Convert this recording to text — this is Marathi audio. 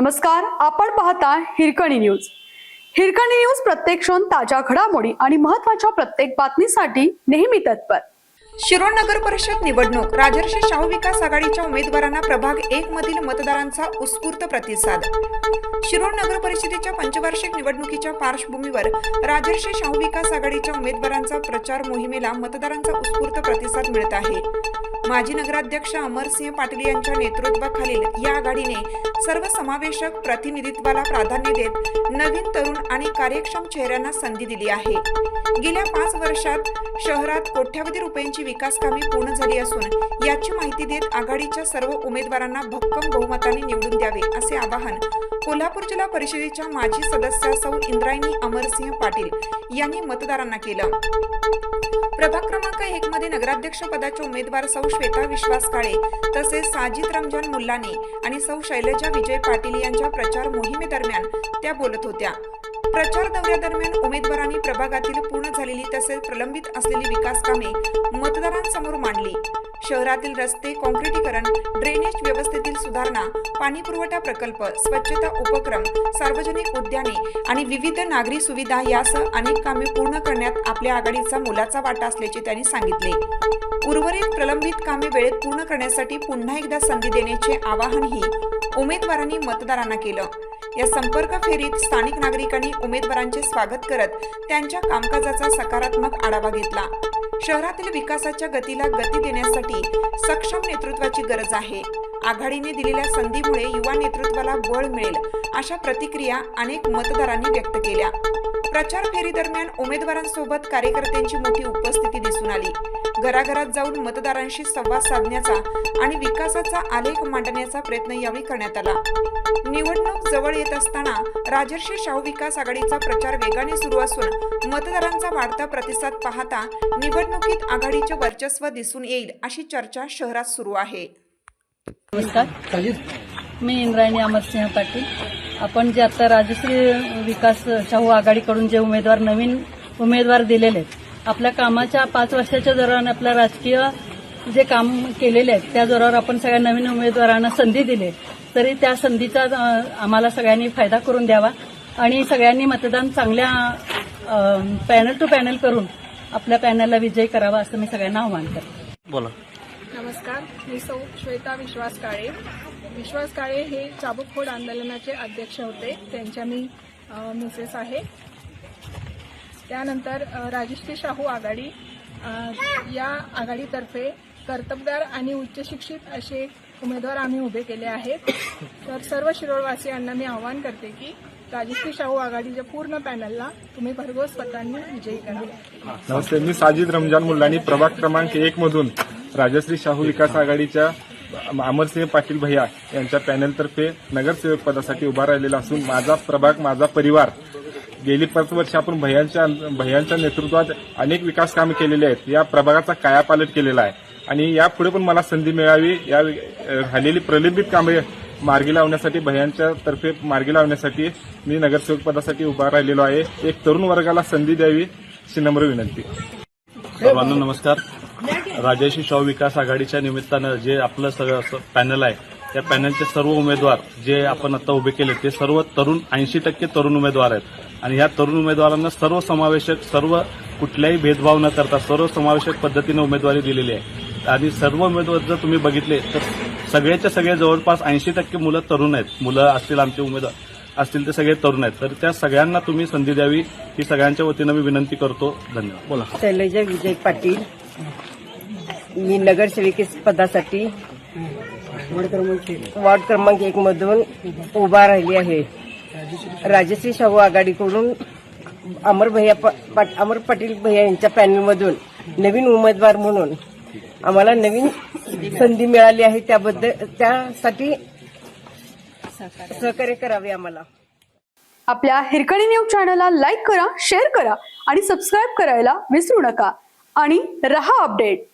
नमस्कार आपण पाहता हिरकणी न्यूज. हिरकणी न्यूज प्रत्येक क्षण ताज्या घडामोडी आणि महत्त्वाच्या प्रत्येक बातमीसाठी नेहमी तत्पर. शिरोळ नगर परिषद निवडणूक राजर्षी शाहू विकास आघाडीच्या उमेदवारांना प्रभाग एक मधील मतदारांचा उत्स्फूर्त प्रतिसाद. शिरोळ नगर परिषदेच्या पंचवार्षिक निवडणुकीच्या पार्श्वभूमीवर राजर्षी शाहू विकास आघाडीच्या उमेदवारांचा प्रचार मोहिमेला मतदारांचा उत्स्फूर्त प्रतिसाद मिळत आहे. माजी नगराध्यक्ष अमरसिंह पाटील यांच्या नेतृत्वाखालील या आघाडीने सर्वसमावेशक प्रतिनिधित्वाला प्राधान्य देत नवीन तरुण आणि कार्यक्षम चेहऱ्यांना संधी दिली आहे. गेल्या पाच वर्षात शहरात कोट्यावधी रुपयांची विकास कामे पूर्ण झाली असून याची माहिती देत आघाडीच्या सर्व उमेदवारांना भक्कम बहुमताने निवडून द्यावे असे आवाहन कोल्हापूर जिल्हा परिषदेच्या माजी सदस्य सौ इंद्रायणी अमरसिंह पाटील यांनी मतदारांना केलं. प्रभाग क्रमांक एक मध्ये नगराध्यक्ष पदाचे उमेदवार सौ श्वेता विश्वास काळे तसेच साजिद रमजान मुल्लाने आणि सौ शैलजा विजय पाटील यांच्या प्रचार मोहिमेदरम्यान त्या बोलत होत्या. प्रचार दौऱ्यादरम्यान उमेदवारांनी प्रभागातील पूर्ण झालेली तसेच प्रलंबित असलेली विकास कामे मतदारांसमोर मांडली. शहरातील रस्ते कॉन्क्रिटीकरण ड्रेनेज व्यवस्थेतील सुधारणा पाणी पुरवठा प्रकल्प स्वच्छता उपक्रम सार्वजनिक उद्याने आणि विविध नागरी सुविधा यासह अनेक कामे पूर्ण करण्यात आपल्या आघाडीचा मोलाचा वाटा असल्याचे त्यांनी सांगितले. उर्वरित प्रलंबित कामे वेळेत पूर्ण करण्यासाठी पुन्हा एकदा संधी देण्याचे आवाहनही उमेदवारांनी मतदारांना केलं. या संपर्क फेरीत स्थानिक नागरिकांनी उमेदवारांचे स्वागत करत त्यांच्या कामकाजाचा सकारात्मक आढावा घेतला. शहरातील विकासाच्या गतीला गती देण्यासाठी सक्षम नेतृत्वाची गरज आहे. आघाडीने दिलेल्या संधीमुळे युवा नेतृत्वाला बळ मिळेल अशा प्रतिक्रिया अनेक मतदारांनी व्यक्त केल्या. प्रचार फेरी दरम्यान उमेदवारांसोबत कार्यकर्त्यांची मोठी उपस्थिती दिसून आली. घराघरात जाऊन मतदारांशी संवाद साधण्याचा आणि विकासाचा आलेख मांडण्याचा प्रयत्न यावेळी करण्यात आला. निवडणूक जवळ येत असताना राजर्षी शाहू विकास आघाडीचा प्रचार वेगाने सुरू असून मतदारांचा वाढता प्रतिसाद पाहता निवडणुकीत आघाडीचे वर्चस्व दिसून येईल अशी चर्चा शहरात सुरू आहे. नमस्कार. मी इंद्रायणी अमरसिंह पाटील. आपण जे आता राजश्री विकास शाहू आघाडीकडून जे उमेदवार नवीन उमेदवार दिलेले आहेत आपल्या कामाच्या पाच वर्षाच्या दौरान आपल्या राजकीय जे काम केलेले आहेत त्या जोरावर आपण सगळ्या नवीन उमेदवारांना संधी दिली तरी त्या संधीचा आम्हाला सगळ्यांनी फायदा करून द्यावा आणि सगळ्यांनी मतदान चांगल्या पॅनल टू पॅनल करून आपल्या पॅनलला विजयी करावा असं मी सगळ्यांना आव्हान करते. बोला. नमस्कार. मी सौ श्वेता विश्वास काळे. विश्वास काळे हे चाबूकफोड आंदोलनाचे अध्यक्ष होते. त्यांच्या मी मिसेस आहे. त्यानंतर राजश्री शाहू आघाडी या आघाडीतर्फे कर्तबगार आणि उच्च शिक्षित असे उमेदवार आम्ही उभे केले आहेत. तर सर्व शिरोळवासियांना मी आवाहन करते की राजश्री शाहू आघाडीच्या पूर्ण पॅनलला तुम्ही भरघोस पत्रांनी विजयी करा. नमस्ते मी साजिद रमजान मुल्लानी. प्रभाग क्रमांक एक मधून राजश्री शाहू विकास आघाडीच्या अमरसिंह पाटील भैया यांच्या पॅनलतर्फे नगरसेवक पदासाठी उभा राहिलेला असून माझा प्रभाग माझा परिवार गेली पाच वर्ष आपण भैयांच्या भैयांच्या नेतृत्वात अनेक विकास कामे केलेली आहेत. या प्रभागाचा कायापालट केलेला आहे. आणि यापुढे पण मला संधी मिळावी या झालेली राहिलेली प्रलंबित कामे मार्गी लावण्यासाठी भैयांच्या तर्फे मार्गी लावण्यासाठी मी नगरसेवक पदासाठी उभा राहिलेलो आहे. एक तरुण वर्गाला संधी द्यावी अशी नम्र विनंती. सर्वांना नमस्कार. राजर्षी शाहू विकास आघाडीच्या निमित्तानं जे आपलं सगळं असं पॅनल आहे त्या पॅनलचे सर्व उमेदवार जे आपण आता उभे केले ते सर्व तरुण ऐंशी टक्के तरुण उमेदवार आहेत. आणि ह्या तरुण उमेदवारांना सर्व समावेशक सर्व कुठल्याही भेदभाव न करता सर्व समावेशक पद्धतीने उमेदवारी दिलेली आहे. आणि सर्व उमेदवार जर तुम्ही बघितले तर सगळ्याच्या सगळे जवळपास ऐंशी टक्के मुलं तरुण आहेत. मुलं असतील आमचे उमेदवार असतील ते सगळे तरुण आहेत. तर त्या सगळ्यांना तुम्ही संधी द्यावी ही सगळ्यांच्या वतीनं मी विनंती करतो. धन्यवाद. बोला. शैलजा विजय पाटील. मी नगरसेविके पदासाठी वार्ड क्रमांक एक मधून उभा राहिली आहे. राजश्री शाहू आघाडीकडून अमर भैया प- अमर पाटील भैया यांच्या पॅनलमधून नवीन उमेदवार म्हणून आम्हाला नवीन संधी मिळाली आहे. त्याबद्दल त्यासाठी सहकार्य करावे आम्हाला. आपल्या हिरकणी न्यूज चॅनलला लाईक करा शेअर करा आणि सबस्क्राईब करायला विसरू नका. आणि रहा अपडेट.